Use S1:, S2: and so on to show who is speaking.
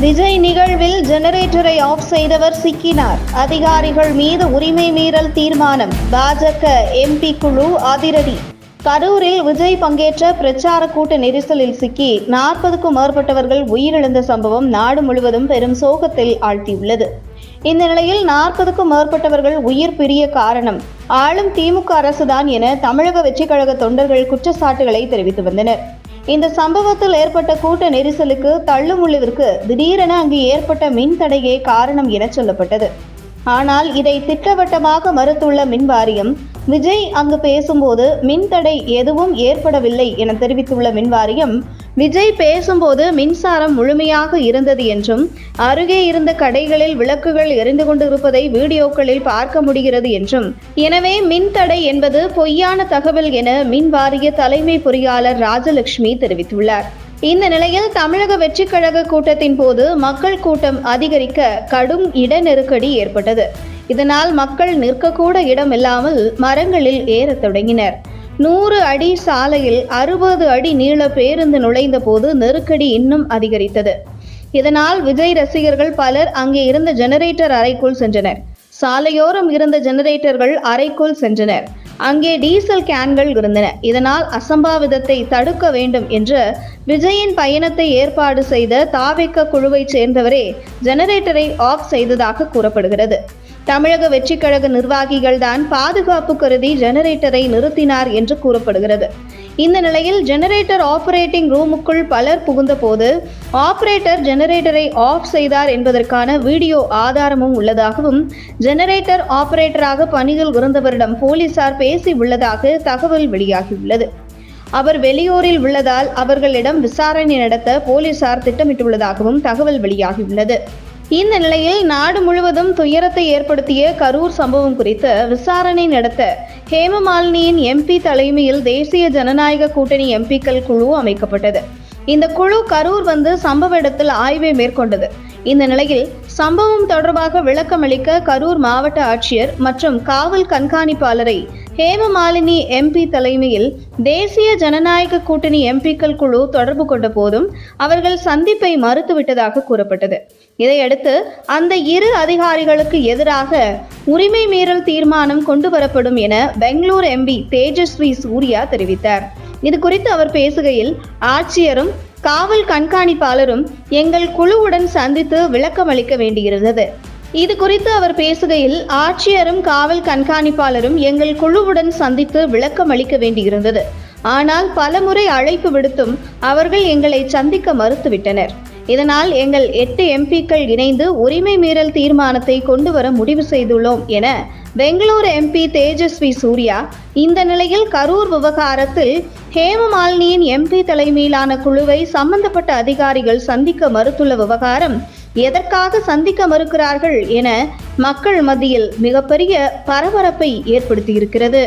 S1: விஜய் நிகழ்வில் ஜெனரேட்டரை ஆஃப் செய்தவர் சிக்கினார். அதிகாரிகள் மீது உரிமை மீறல் தீர்மானம். பாஜக எம்பி குழு அதிரடி. கரூரில் விஜய் பங்கேற்ற பிரச்சார கூட்ட நெரிசலில் சிக்கி நாற்பதுக்கும் மேற்பட்டவர்கள் உயிரிழந்த சம்பவம் நாடு முழுவதும் பெரும் சோகத்தில் ஆழ்த்தியுள்ளது. இந்த நிலையில் நாற்பதுக்கும் மேற்பட்டவர்கள் உயிர் பிரிய காரணம் ஆளும் திமுக அரசுதான் என தமிழக வெற்றிக் கழக தொண்டர்கள் குற்றச்சாட்டுகளை தெரிவித்து வந்தனர். இந்த சம்பவத்தில் ஏற்பட்ட கூட்ட நெரிசலுக்கு தள்ளுமுள்ளுவிற்கு திடீரென அங்கு ஏற்பட்ட மின் தடையே காரணம் என சொல்லப்பட்டது. ஆனால் இதை திட்டவட்டமாக மறுத்துள்ள மின் வாரியம் விஜய் அங்கு பேசும்போது மின் தடை எதுவும் ஏற்படவில்லை என தெரிவித்துள்ள மின் வாரியம் விஜய் பேசும்போது மின்சாரம் முழுமையாக இருந்தது என்றும் அருகே இருந்த கடைகளில் விளக்குகள் எரிந்து கொண்டிருப்பதை வீடியோக்களில் பார்க்க முடிகிறது என்றும். எனவே மின் தடை என்பது பொய்யான தகவல் என மின் வாரிய தலைமை பொறியாளர் ராஜலட்சுமி தெரிவித்துள்ளார். இந்த நிலையில் தமிழக வெற்றிக் கழக கூட்டத்தின் போது மக்கள் கூட்டம் அதிகரிக்க கடும் இட நெருக்கடி ஏற்பட்டது. இதனால் மக்கள் நிற்கக்கூட இடம் இல்லாமல் மரங்களில் ஏறத் தொடங்கினர். நூறு அடி சாலையில் அறுபது அடி நீள பேருந்து நுழைந்த போது நெருக்கடி இன்னும் அதிகரித்தது. இதனால் விஜய் ரசிகர்கள் பலர் அங்கே இருந்த ஜெனரேட்டர் அறைக்குள் சென்றனர். சாலையோரம் இருந்த ஜெனரேட்டர்கள் அறைக்குள் சென்றனர். அங்கே டீசல் கேன்கள் இருந்தன. இதனால் அசம்பாவிதத்தை தடுக்க வேண்டும் என்று விஜயின் பயணத்தை ஏற்பாடு செய்த தாவேக்க குழுவைச் சேர்ந்தவரே ஜெனரேட்டரை ஆஃப் செய்ததாக கூறப்படுகிறது. தமிழக வெற்றிக்கழக நிர்வாகிகள் தான் பாதுகாப்பு கருதி ஜெனரேட்டரை நிறுத்தினார் என்று கூறப்படுகிறது. இந்த நிலையில் ஜெனரேட்டர் ஆபரேட்டிங் ரூமுக்குள் பலர் புகுந்தபோது ஆபரேட்டர் ஜெனரேட்டரை ஆஃப் செய்தார் என்பதற்கான வீடியோ ஆதாரமும் உள்ளதாகவும் ஜெனரேட்டர் ஆபரேட்டராக பணியில் இருந்தவரிடம் போலீசார் பேசி உள்ளதாக தகவல் வெளியாகியுள்ளது. அவர் வெளியூரில் உள்ளதால் அவர்களிடம் விசாரணை நடத்த போலீசார் திட்டமிட்டுள்ளதாகவும் தகவல் வெளியாகியுள்ளது. இந்த நிலையில் நாடு முழுவதும் துயரத்தை ஏற்படுத்திய கரூர் சம்பவம் குறித்து விசாரணை நடத்த ஹேமமாலினியின் எம்பி தலைமையில் தேசிய ஜனநாயக கூட்டணி எம்பிக்கள் குழு அமைக்கப்பட்டது. இந்த குழு கரூர் வந்து சம்பவ இடத்தில் ஆய்வை மேற்கொண்டது. இந்த நிலையில் சம்பவம் தொடர்பாக விளக்கமளிக்க கரூர் மாவட்ட ஆட்சியர் மற்றும் காவல் கண்காணிப்பாளரை ஹேமமாலினி எம்பி தலைமையில் தேசிய ஜனநாயக கூட்டணி எம்பிக்கள் குழு தொடர்பு கொண்ட போதும் அவர்கள் சந்திப்பை மறுத்துவிட்டதாக கூறப்பட்டது. இதையடுத்து அந்த இரு அதிகாரிகளுக்கு எதிராக உரிமை மீறல் தீர்மானம் கொண்டு வரப்படும் என பெங்களூர் எம்பி தேஜஸ்வி சூர்யா தெரிவித்தார். இது குறித்து அவர் பேசுகையில் ஆட்சியரும் காவல் கண்காணிப்பாளரும் எங்கள் குழுவுடன் சந்தித்து விளக்கம் அளிக்க வேண்டியிருந்தது. இது குறித்து அவர் பேசுகையில் ஆட்சியரும் காவல் கண்காணிப்பாளரும் எங்கள் குழுவுடன் சந்தித்து விளக்கம் அளிக்க வேண்டியிருந்தது. ஆனால் பலமுறை அழைப்பு விடுத்தும் அவர்கள் எங்களை சந்திக்க மறுத்துவிட்டனர். இதனால் எங்கள் எட்டு எம்பிக்கள் இணைந்து உரிமை மீறல் தீர்மானத்தை கொண்டு வர முடிவு செய்துள்ளோம் என பெங்களூரு எம்பி தேஜஸ்வி சூர்யா இந்த நிலையில் கரூர் விவகாரத்தில் ஹேமமாலினியின் எம்பி தலைமையிலான குழுவை சம்பந்தப்பட்ட அதிகாரிகள் சந்திக்க மறுத்துள்ள விவகாரம் எதற்காக சந்திக்க மறுக்கிறார்கள் என மக்கள் மத்தியில் மிகப்பெரிய பரபரப்பை ஏற்படுத்தியிருக்கிறது.